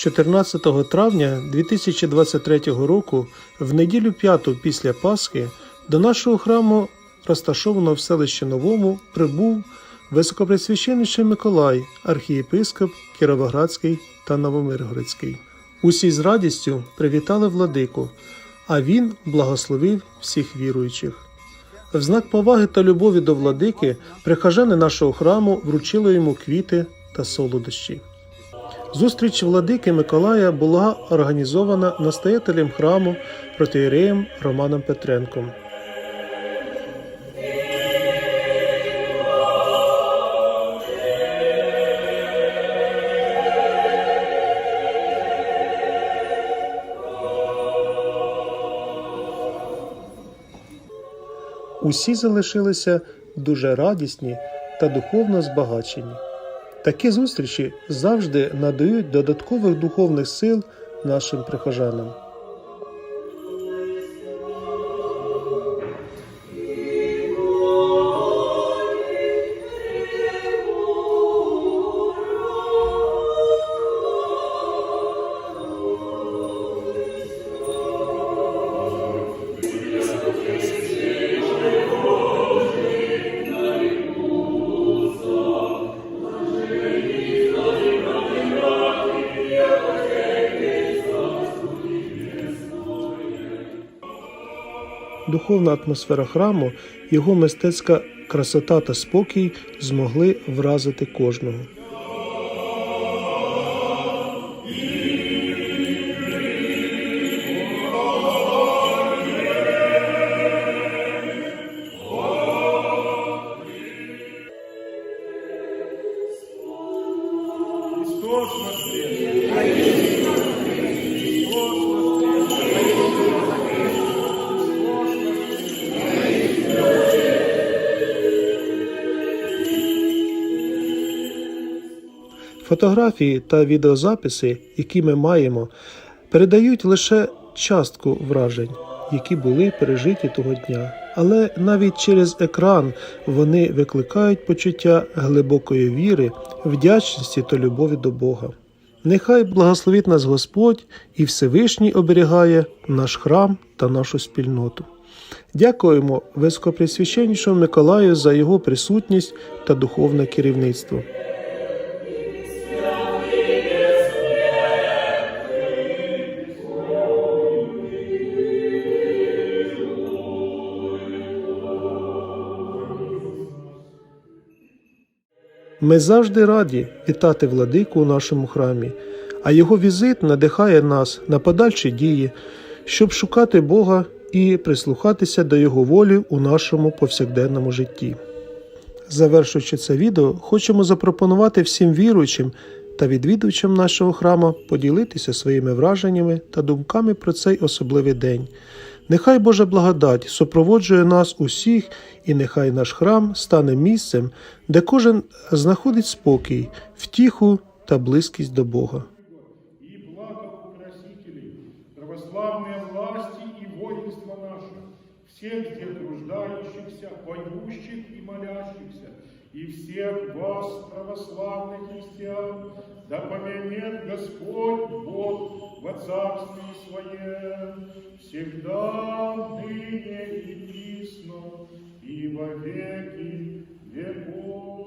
14 травня 2023 року, в неділю п'яту після Пасхи, до нашого храму, розташованого в селищі Новому, прибув високопресвященніший Миколай, архієпископ Кіровоградський та Новомиргородський. Усі з радістю привітали владику, а він благословив всіх віруючих. В знак поваги та любові до владики прихожани нашого храму вручили йому квіти та солодощі. Зустріч владики Миколая була організована настоятелем храму протиєреєм Романом Петренком. Усі залишилися дуже радісні та духовно збагачені. Такі зустрічі завжди надають додаткових духовних сил нашим прихожанам. Духовна атмосфера храму, його мистецька красота та спокій змогли вразити кожного. Христос Фотографії та відеозаписи, які ми маємо, передають лише частку вражень, які були пережиті того дня. Але навіть через екран вони викликають почуття глибокої віри, вдячності та любові до Бога. Нехай благословить нас Господь і Всевишній оберігає наш храм та нашу спільноту. Дякуємо високопресвященнішому Миколаю за його присутність та духовне керівництво. Ми завжди раді вітати владику у нашому храмі, а його візит надихає нас на подальші дії, щоб шукати Бога і прислухатися до Його волі у нашому повсякденному житті. Завершуючи це відео, хочемо запропонувати всім віруючим та відвідувачам нашого храму поділитися своїми враженнями та думками про цей особливий день. Нехай Божа благодать супроводжує нас усіх, і нехай наш храм стане місцем, де кожен знаходить спокій, втіху та близькість до Бога. и благоукрасителей, православные власти и воинство наше, всех где труждающихся, поющих и молящихся, и всех вас, православных христиан, да поменет Господь Бог во царстве Своем, всегда, ныне и присно, и во веки веков.